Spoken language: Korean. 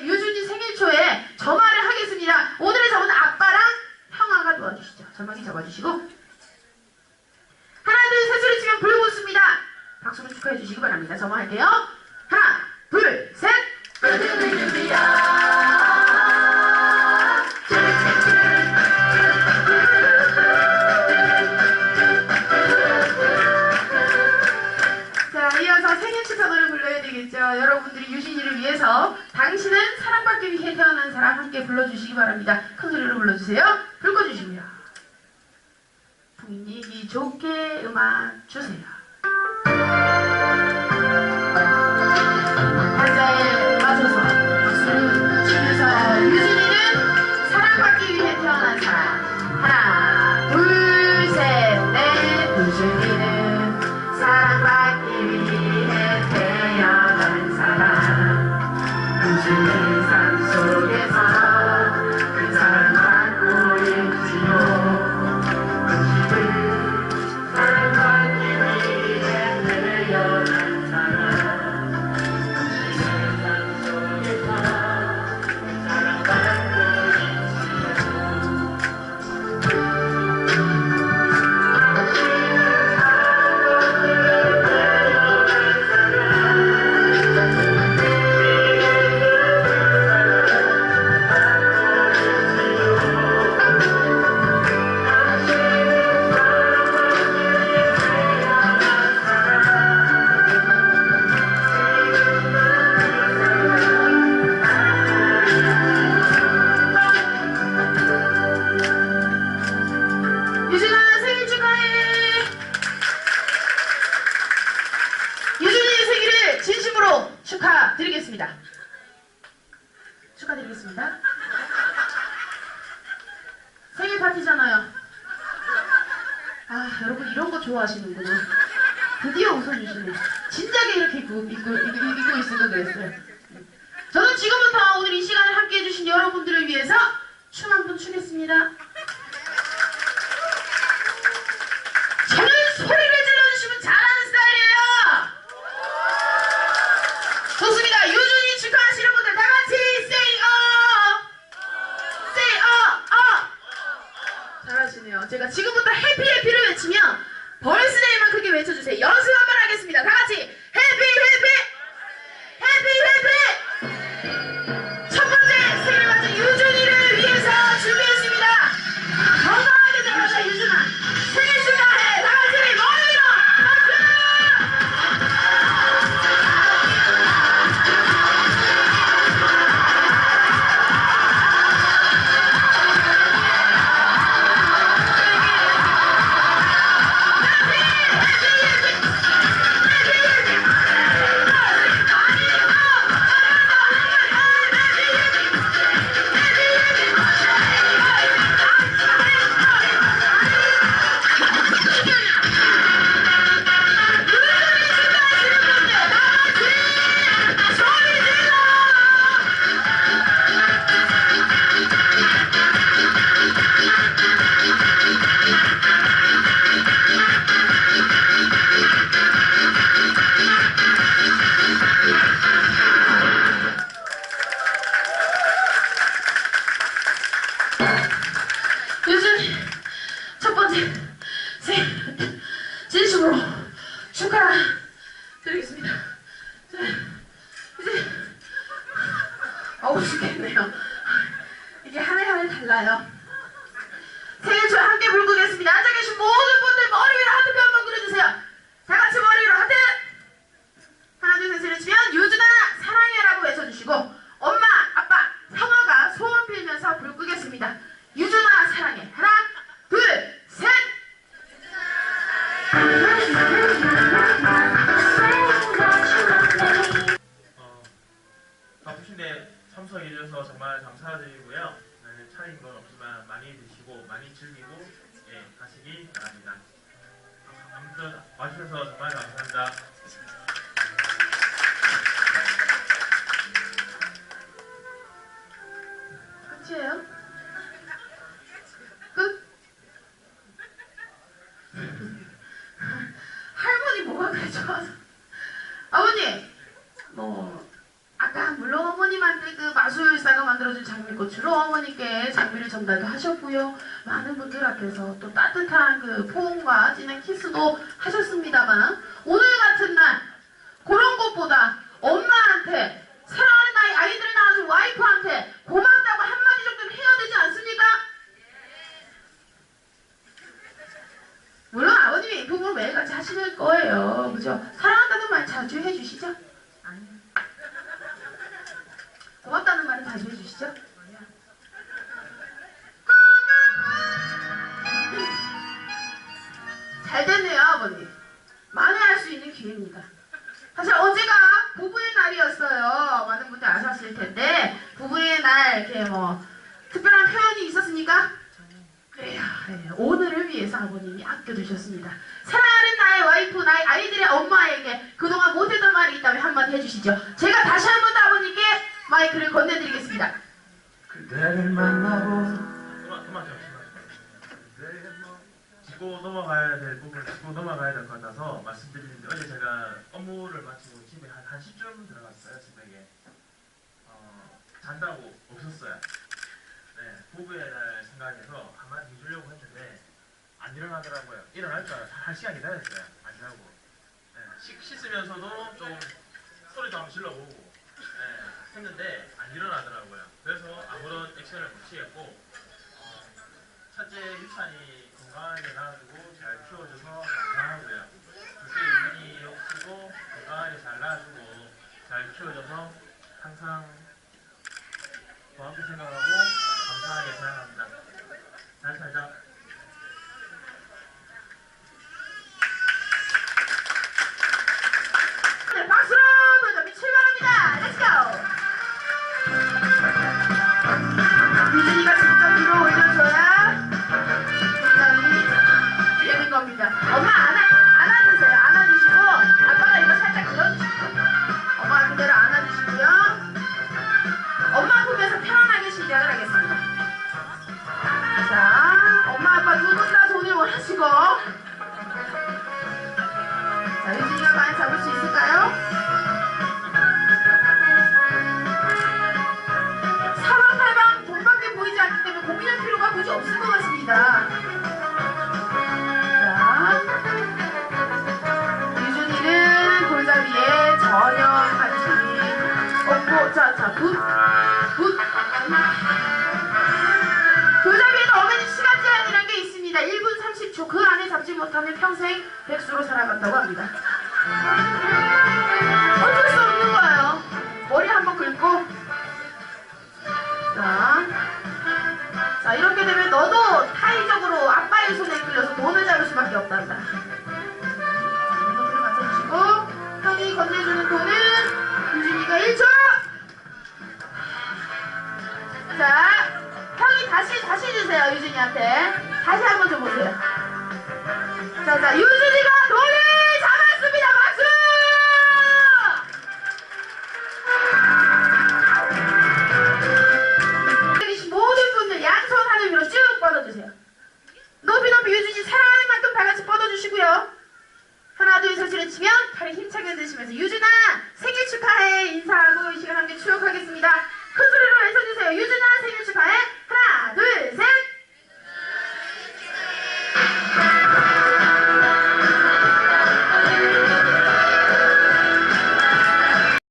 유준이 생일 초에 점화를 하겠습니다. 오늘의 점은 아빠랑 형아가 도와주시죠. 점막이 잡아주시고 하나 둘셋 소리 치면 불고 웃습니다. 박수로 축하해 주시기 바랍니다. 점화할게요. 하나 둘 셋. 자, 이어서 생일 축하 노래 불러야 되겠죠. 여러분들이 유진이를 위해서 당신은 사랑받기 위해 태어난 사람 함께 불러주시기 바랍니다. 큰 소리로 불러주세요. 불 꺼주시고요. 분위기 좋게 음악 주세요. 박자에 맞춰서 박수를 치면서 유진이 축하드리겠습니다. 축하드리겠습니다. 생일 파티잖아요. 아 여러분 이런 거 좋아하시는구나. 드디어 웃어주시네. 진작에 이렇게 입고, 입고, 입고, 걸 그랬어요. 저는 지금부터 오늘 이 시간을 함께 해주신 여러분들을 위해서 춤 한 번 추겠습니다. 제가 지금 바쁘신데 참석해주셔서 정말 감사드리고요. 네, 차린 건 없지만 많이 드시고 많이 즐기고 예, 가시기 바랍니다. 아무튼 와주셔서 정말 감사합니다. 끝이에요? 끝? 할머니 뭐가 그래 좋아서 아버님 뭐 아까 물론 어머님 어머님한테 그 마술사가 만들어준 어머니께 장미를 전달도 하셨고요. 많은 분들 앞에서 또 따뜻한 그 포옹과 진한 키스도 하셨습니다만 오늘 같은 날 그런 것보다 엄마한테 사랑하는 나의 아이들을 낳아준 와이프한테 고맙다고 한마디 정도는 해야 되지 않습니까? 물론 아버님이 이 부분을 매일같이 하시는 거예요. 그죠? 사랑한다는 말 자주 해주시죠? 잘 됐네요, 아버님. 만회할 수 있는 기회입니다. 사실 어제가 부부의 날이었어요. 많은 분들 아셨을 텐데 부부의 날 이렇게 뭐 특별한 표현이 있었습니까? 그래요. 네, 오늘을 위해서 아버님이 아껴두셨습니다. 사랑하는 나의 와이프, 나의 아이들의 엄마에게 그동안 못했던 말이 있다면 한마디 해주시죠. 제가 다시 한 번 더 아버님께 마이크를 건네드리겠습니다. 그대를 만나고 짚고 넘어가야 될 부분 짚고 넘어가야 될 것 같아서 말씀드리는데 어제 제가 업무를 마치고 집에 한 1시쯤 들어갔어요 새벽에 어, 잔다고 없었어요. 네 부부의 날 생각해서 한마디 해주려고 했는데 안 일어나더라고요. 일어날 줄 알았어요. 한 시간 기다렸어요. 안 자고. 네, 씻, 씻으면서도 좀 소리도 한번 질러보고 네, 했는데 안 일어나더라고요. 그래서 아무런 액션을 못 취했고 어, 첫째 유찬이 건강하게 낳아주고 잘 키워줘서 감사하고요. 둘째 유진이 역시도 건강하게 잘 낳아주고 잘 키워줘서 항상 고맙게 생각하고 감사하게 생각합니다. 잘 살자. 없을 것 같습니다. 자, 유준이는 돌다리에 전혀 관심이 없고, 자, 자, 붓, 붓. 돌다리에는 어머니 시간 제한이라는 게 있습니다. 1분 30초 그 안에 잡지 못하면 평생 백수로 살아간다고 합니다. 사회적으로 아빠의 손에 끌려서 돈을 잡을 수밖에 없단다. は